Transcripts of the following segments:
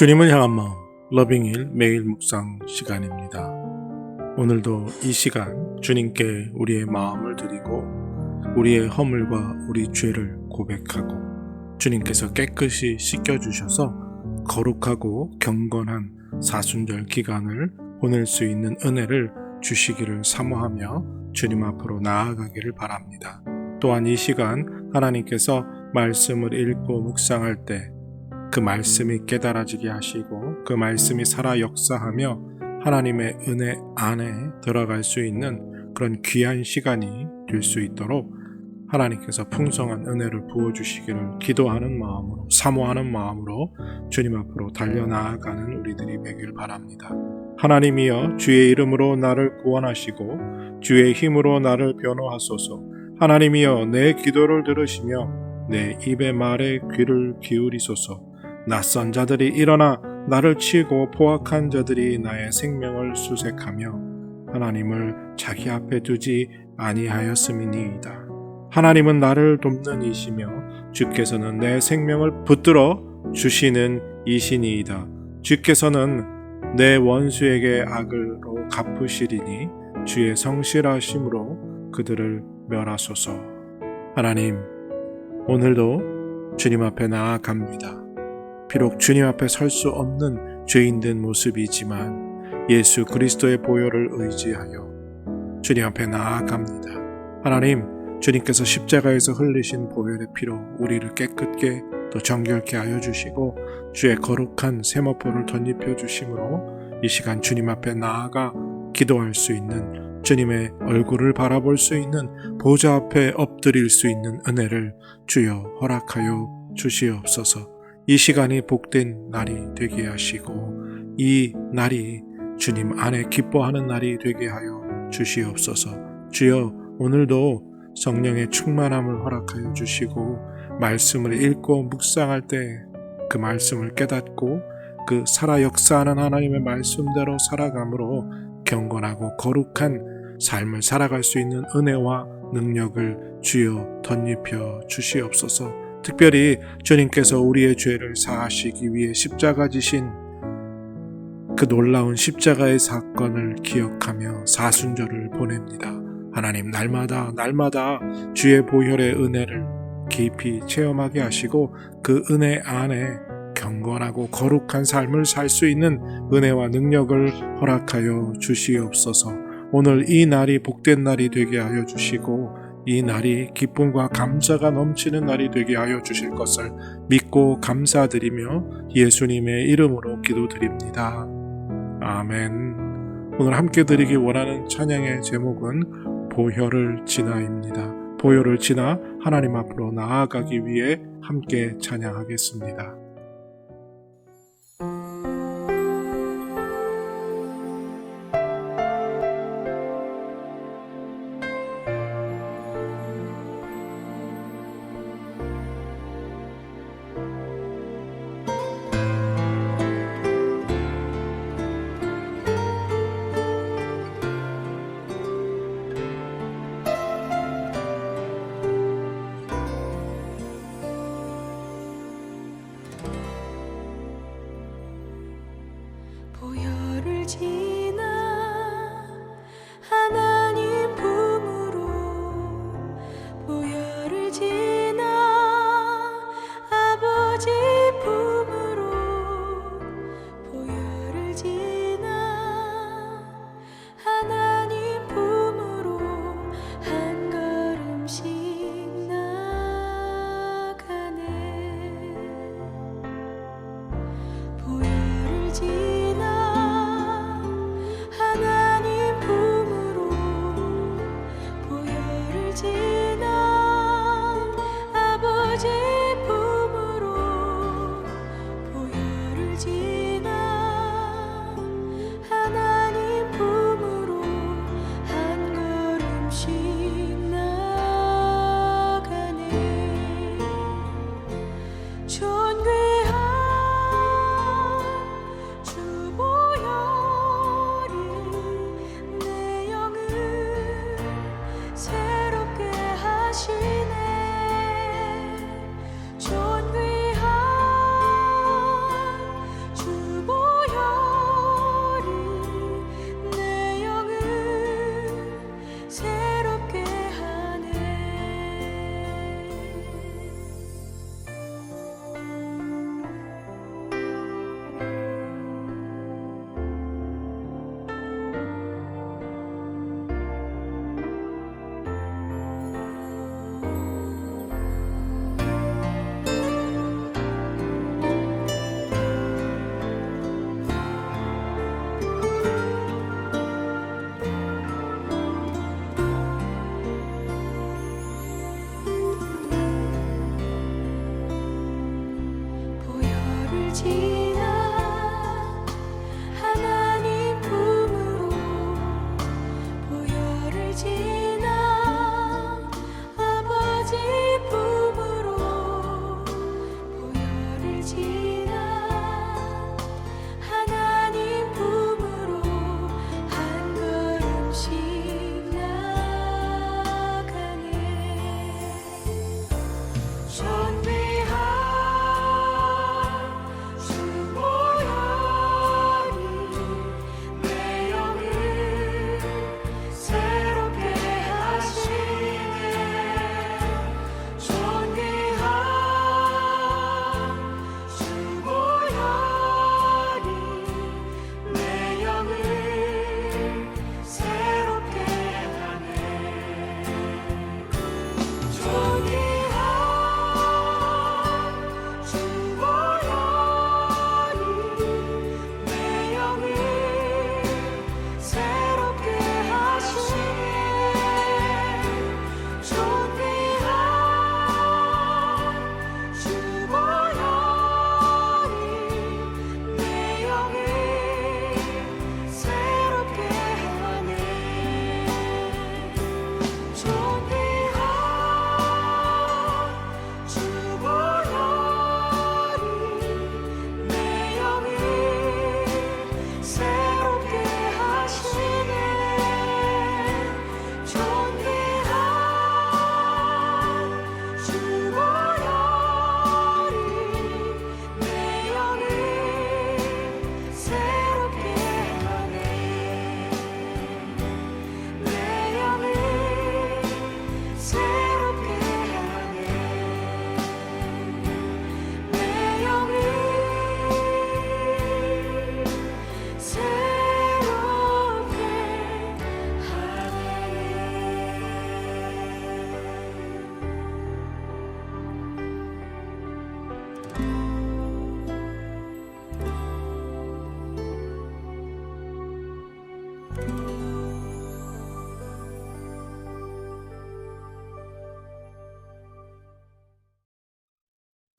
주님을 향한 마음 러빙일 매일 묵상 시간입니다. 오늘도 이 시간 주님께 우리의 마음을 드리고 우리의 허물과 우리 죄를 고백하고 주님께서 깨끗이 씻겨주셔서 거룩하고 경건한 사순절 기간을 보낼 수 있는 은혜를 주시기를 사모하며 주님 앞으로 나아가기를 바랍니다. 또한 이 시간 하나님께서 말씀을 읽고 묵상할 때 그 말씀이 깨달아지게 하시고 그 말씀이 살아 역사하며 하나님의 은혜 안에 들어갈 수 있는 그런 귀한 시간이 될 수 있도록 하나님께서 풍성한 은혜를 부어주시기를 기도하는 마음으로 사모하는 마음으로 주님 앞으로 달려나아가는 우리들이 되길 바랍니다. 하나님이여 주의 이름으로 나를 구원하시고 주의 힘으로 나를 변호하소서 하나님이여 내 기도를 들으시며 내 입의 말에 귀를 기울이소서 낯선 자들이 일어나 나를 치고 포악한 자들이 나의 생명을 수색하며 하나님을 자기 앞에 두지 아니하였음이니이다. 하나님은 나를 돕는 이시며 주께서는 내 생명을 붙들어 주시는 이신이이다. 주께서는 내 원수에게 악을로 갚으시리니 주의 성실하심으로 그들을 멸하소서. 하나님, 오늘도 주님 앞에 나아갑니다. 비록 주님 앞에 설 수 없는 죄인된 모습이지만 예수 그리스도의 보혈을 의지하여 주님 앞에 나아갑니다. 하나님, 주님께서 십자가에서 흘리신 보혈의 피로 우리를 깨끗게 또 정결케 하여 주시고 주의 거룩한 세마포를 덧입혀 주심으로 이 시간 주님 앞에 나아가 기도할 수 있는 주님의 얼굴을 바라볼 수 있는 보좌 앞에 엎드릴 수 있는 은혜를 주여 허락하여 주시옵소서. 이 시간이 복된 날이 되게 하시고 이 날이 주님 안에 기뻐하는 날이 되게 하여 주시옵소서. 주여 오늘도 성령의 충만함을 허락하여 주시고 말씀을 읽고 묵상할 때 그 말씀을 깨닫고 그 살아 역사하는 하나님의 말씀대로 살아감으로 경건하고 거룩한 삶을 살아갈 수 있는 은혜와 능력을 주여 덧입혀 주시옵소서. 특별히 주님께서 우리의 죄를 사하시기 위해 십자가 지신 그 놀라운 십자가의 사건을 기억하며 사순절을 보냅니다. 하나님 날마다 날마다 주의 보혈의 은혜를 깊이 체험하게 하시고 그 은혜 안에 경건하고 거룩한 삶을 살 수 있는 은혜와 능력을 허락하여 주시옵소서. 오늘 이 날이 복된 날이 되게 하여 주시고 이 날이 기쁨과 감사가 넘치는 날이 되게 하여 주실 것을 믿고 감사드리며 예수님의 이름으로 기도드립니다. 아멘. 오늘 함께 드리기 원하는 찬양의 제목은 보혈을 지나입니다. 보혈을 지나 하나님 앞으로 나아가기 위해 함께 찬양하겠습니다. 보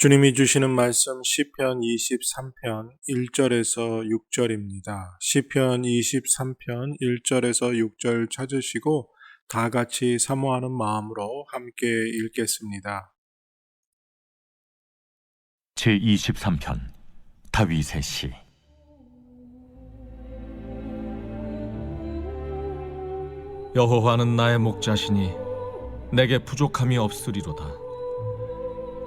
주님이 주시는 말씀 시편 23편 1절에서 6절입니다. 시편 23편 1절에서 6절 찾으시고 다 같이 사모하는 마음으로 함께 읽겠습니다. 제 23편 다윗의 시 여호와는 나의 목자시니 내게 부족함이 없으리로다.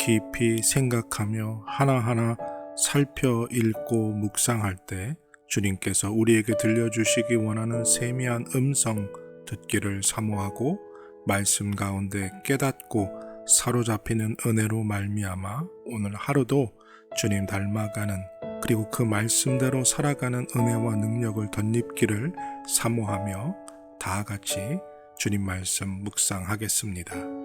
깊이 생각하며 하나하나 살펴 읽고 묵상할 때 주님께서 우리에게 들려주시기 원하는 세미한 음성 듣기를 사모하고 말씀 가운데 깨닫고 사로잡히는 은혜로 말미암아 오늘 하루도 주님 닮아가는 그리고 그 말씀대로 살아가는 은혜와 능력을 덧입기를 사모하며 다 같이 주님 말씀 묵상하겠습니다.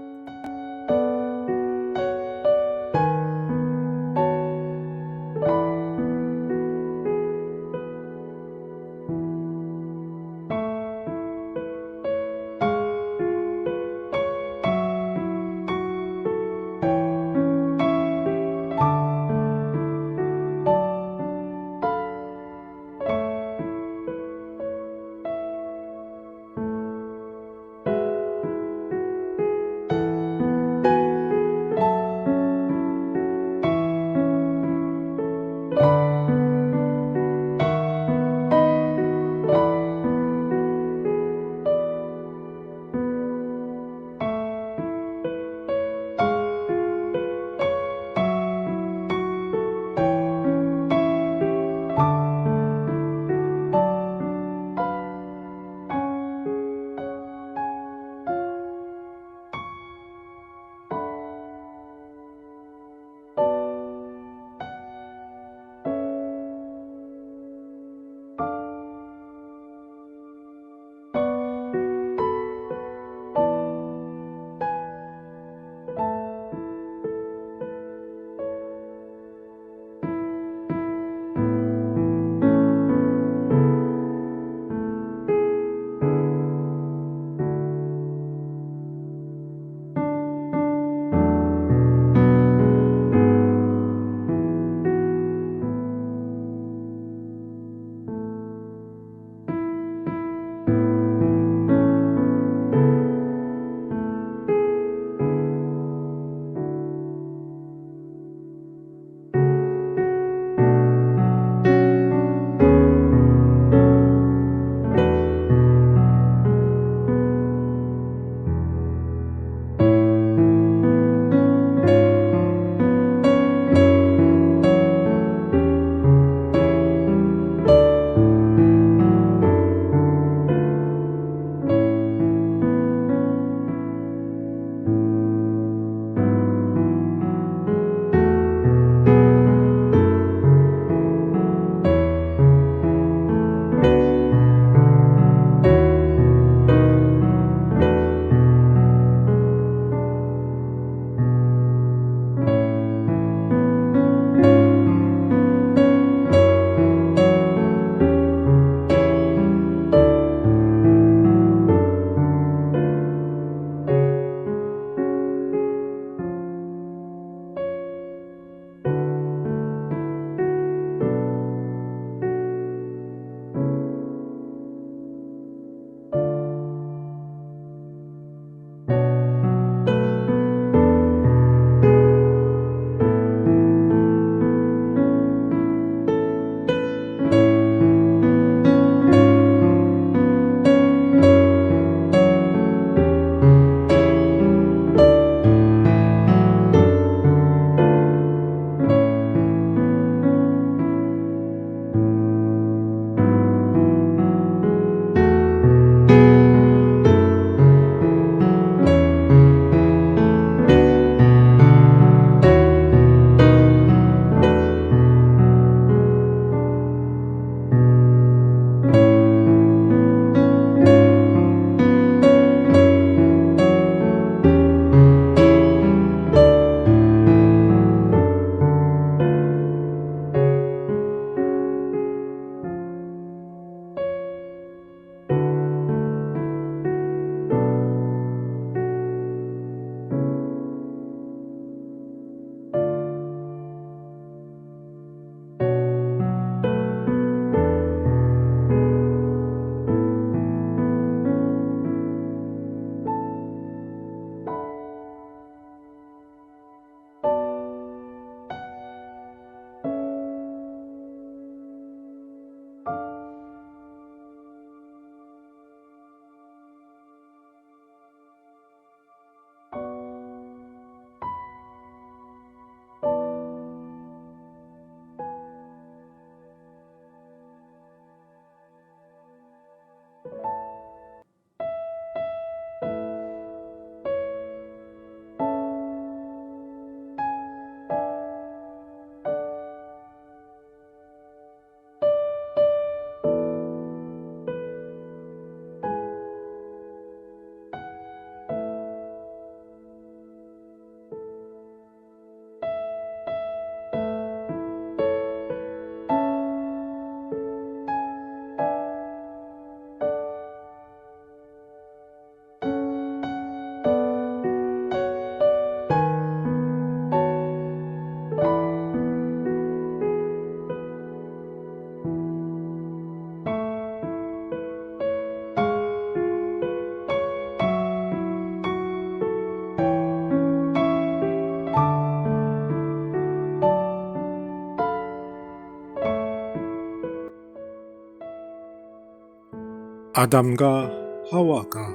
아담과 하와가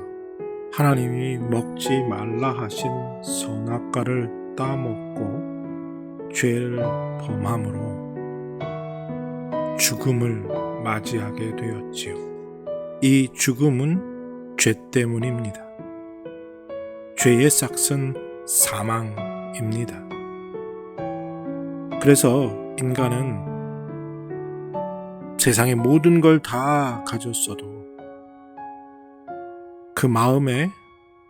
하나님이 먹지 말라 하신 선악과를 따먹고 죄를 범함으로 죽음을 맞이하게 되었지요. 이 죽음은 죄 때문입니다. 죄의 싹은 사망입니다. 그래서 인간은 세상의 모든 걸 다 가졌어도 그 마음에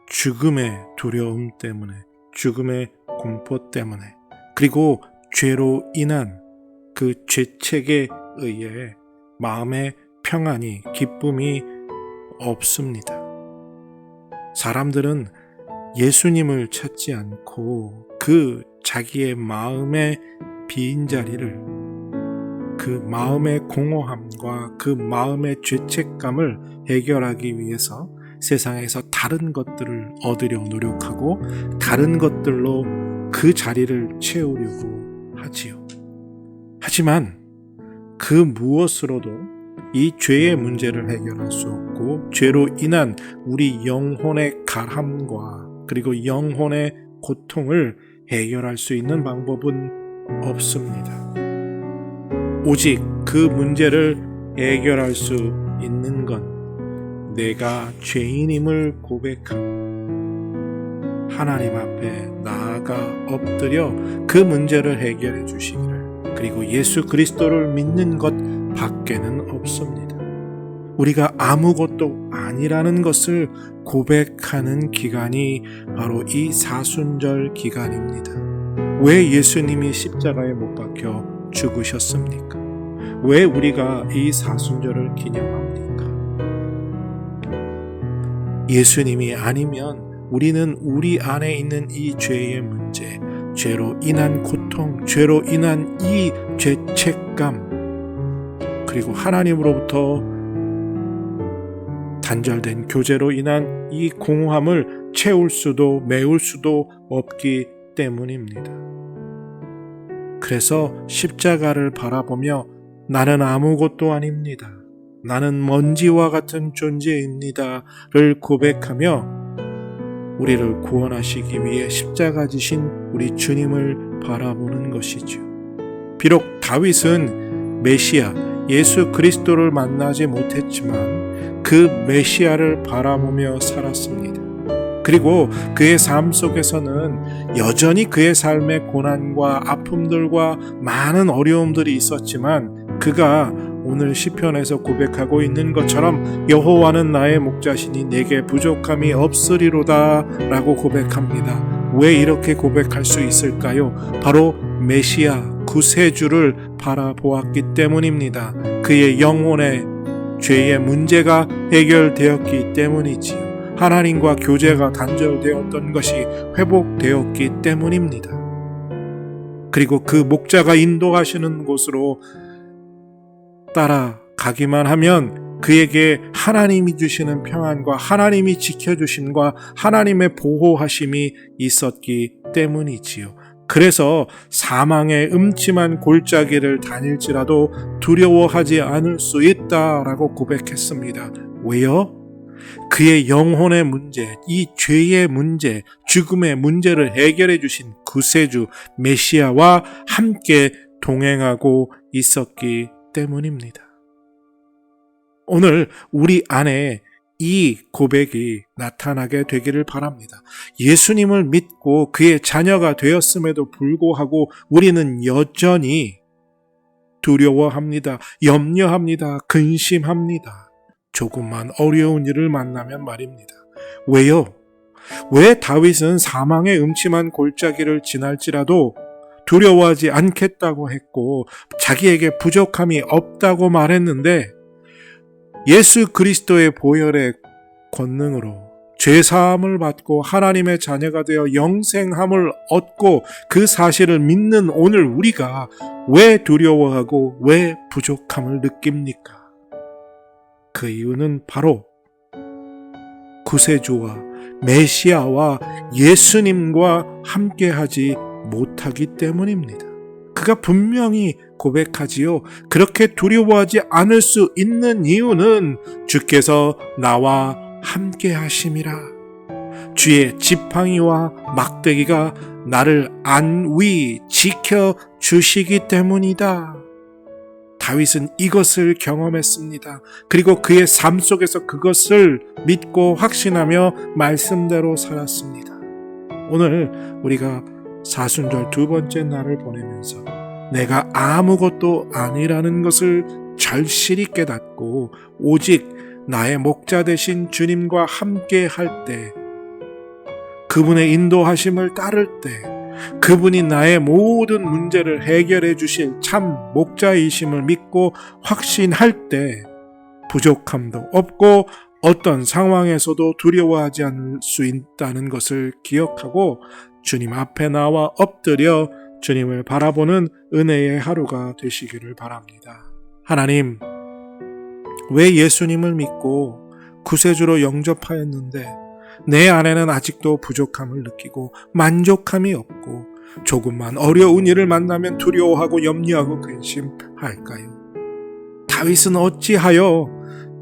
죽음의 두려움 때문에, 죽음의 공포 때문에, 그리고 죄로 인한 그 죄책에 의해 마음의 평안이, 기쁨이 없습니다. 사람들은 예수님을 찾지 않고 그 자기의 마음의 빈 자리를 그 마음의 공허함과 그 마음의 죄책감을 해결하기 위해서 세상에서 다른 것들을 얻으려 노력하고 다른 것들로 그 자리를 채우려고 하지요. 하지만 그 무엇으로도 이 죄의 문제를 해결할 수 없고 죄로 인한 우리 영혼의 가함과 그리고 영혼의 고통을 해결할 수 있는 방법은 없습니다. 오직 그 문제를 해결할 수 있는 건 내가 죄인임을 고백하고 하나님 앞에 나아가 엎드려 그 문제를 해결해 주시기를 그리고 예수 그리스도를 믿는 것 밖에는 없습니다. 우리가 아무것도 아니라는 것을 고백하는 기간이 바로 이 사순절 기간입니다. 왜 예수님이 십자가에 못 박혀 죽으셨습니까? 왜 우리가 이 사순절을 기념합니까? 예수님이 아니면 우리는 우리 안에 있는 이 죄의 문제, 죄로 인한 고통, 죄로 인한 이 죄책감, 그리고 하나님으로부터 단절된 교제로 인한 이 공허함을 채울 수도 메울 수도 없기 때문입니다. 그래서 십자가를 바라보며 나는 아무것도 아닙니다. 나는 먼지와 같은 존재입니다를 고백하며 우리를 구원하시기 위해 십자가 지신 우리 주님을 바라보는 것이죠. 비록 다윗은 메시아 예수 그리스도를 만나지 못했지만 그 메시아를 바라보며 살았습니다. 그리고 그의 삶 속에서는 여전히 그의 삶의 고난과 아픔들과 많은 어려움들이 있었지만 그가 오늘 시편에서 고백하고 있는 것처럼 여호와는 나의 목자시니 내게 부족함이 없으리로다라고 고백합니다. 왜 이렇게 고백할 수 있을까요? 바로 메시아 구세주를 바라보았기 때문입니다. 그의 영혼의 죄의 문제가 해결되었기 때문이지요. 하나님과 교제가 단절되었던 것이 회복되었기 때문입니다. 그리고 그 목자가 인도하시는 곳으로 따라가기만 하면 그에게 하나님이 주시는 평안과 하나님이 지켜주신과 하나님의 보호하심이 있었기 때문이지요. 그래서 사망의 음침한 골짜기를 다닐지라도 두려워하지 않을 수 있다라고 고백했습니다. 왜요? 그의 영혼의 문제, 이 죄의 문제, 죽음의 문제를 해결해 주신 구세주 메시아와 함께 동행하고 있었기 때문입니다. 오늘 우리 안에 이 고백이 나타나게 되기를 바랍니다. 예수님을 믿고 그의 자녀가 되었음에도 불구하고 우리는 여전히 두려워합니다. 염려합니다. 근심합니다. 조금만 어려운 일을 만나면 말입니다. 왜요? 왜 다윗은 사망의 음침한 골짜기를 지날지라도 두려워하지 않겠다고 했고 자기에게 부족함이 없다고 말했는데 예수 그리스도의 보혈의 권능으로 죄 사함을 받고 하나님의 자녀가 되어 영생함을 얻고 그 사실을 믿는 오늘 우리가 왜 두려워하고 왜 부족함을 느낍니까? 그 이유는 바로 구세주와 메시아와 예수님과 함께하지 못하기 때문입니다. 그가 분명히 고백하지요. 그렇게 두려워하지 않을 수 있는 이유는 주께서 나와 함께 하심이라. 주의 지팡이와 막대기가 나를 안위 지켜 주시기 때문이다. 다윗은 이것을 경험했습니다. 그리고 그의 삶 속에서 그것을 믿고 확신하며 말씀대로 살았습니다. 오늘 우리가 사순절 두 번째 날을 보내면서 내가 아무것도 아니라는 것을 절실히 깨닫고 오직 나의 목자 되신 주님과 함께 할 때, 그분의 인도하심을 따를 때, 그분이 나의 모든 문제를 해결해 주실 참 목자이심을 믿고 확신할 때, 부족함도 없고 어떤 상황에서도 두려워하지 않을 수 있다는 것을 기억하고 주님 앞에 나와 엎드려 주님을 바라보는 은혜의 하루가 되시기를 바랍니다. 하나님, 왜 예수님을 믿고 구세주로 영접하였는데 내 안에는 아직도 부족함을 느끼고 만족함이 없고 조금만 어려운 일을 만나면 두려워하고 염려하고 근심할까요? 다윗은 어찌하여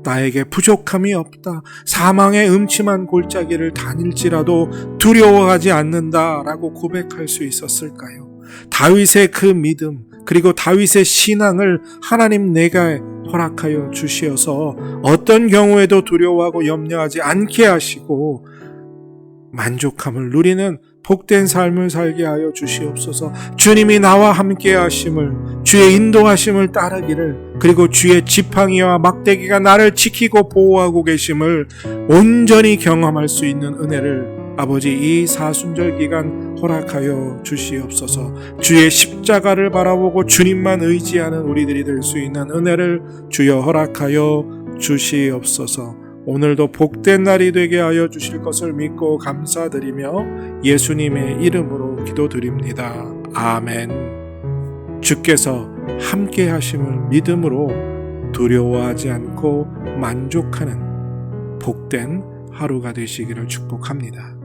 나에게 부족함이 없다. 사망의 음침한 골짜기를 다닐지라도 두려워하지 않는다 라고 고백할 수 있었을까요? 다윗의 그 믿음, 그리고 다윗의 신앙을 하나님 내가 허락하여 주시어서 어떤 경우에도 두려워하고 염려하지 않게 하시고 만족함을 누리는 복된 삶을 살게 하여 주시옵소서. 주님이 나와 함께 하심을, 주의 인도하심을 따르기를, 그리고 주의 지팡이와 막대기가 나를 지키고 보호하고 계심을 온전히 경험할 수 있는 은혜를 아버지 이 사순절 기간 허락하여 주시옵소서. 주의 십자가를 바라보고 주님만 의지하는 우리들이 될 수 있는 은혜를 주여 허락하여 주시옵소서. 오늘도 복된 날이 되게 하여 주실 것을 믿고 감사드리며 예수님의 이름으로 기도드립니다. 아멘. 주께서 함께 하심을 믿음으로 두려워하지 않고 만족하는 복된 하루가 되시기를 축복합니다.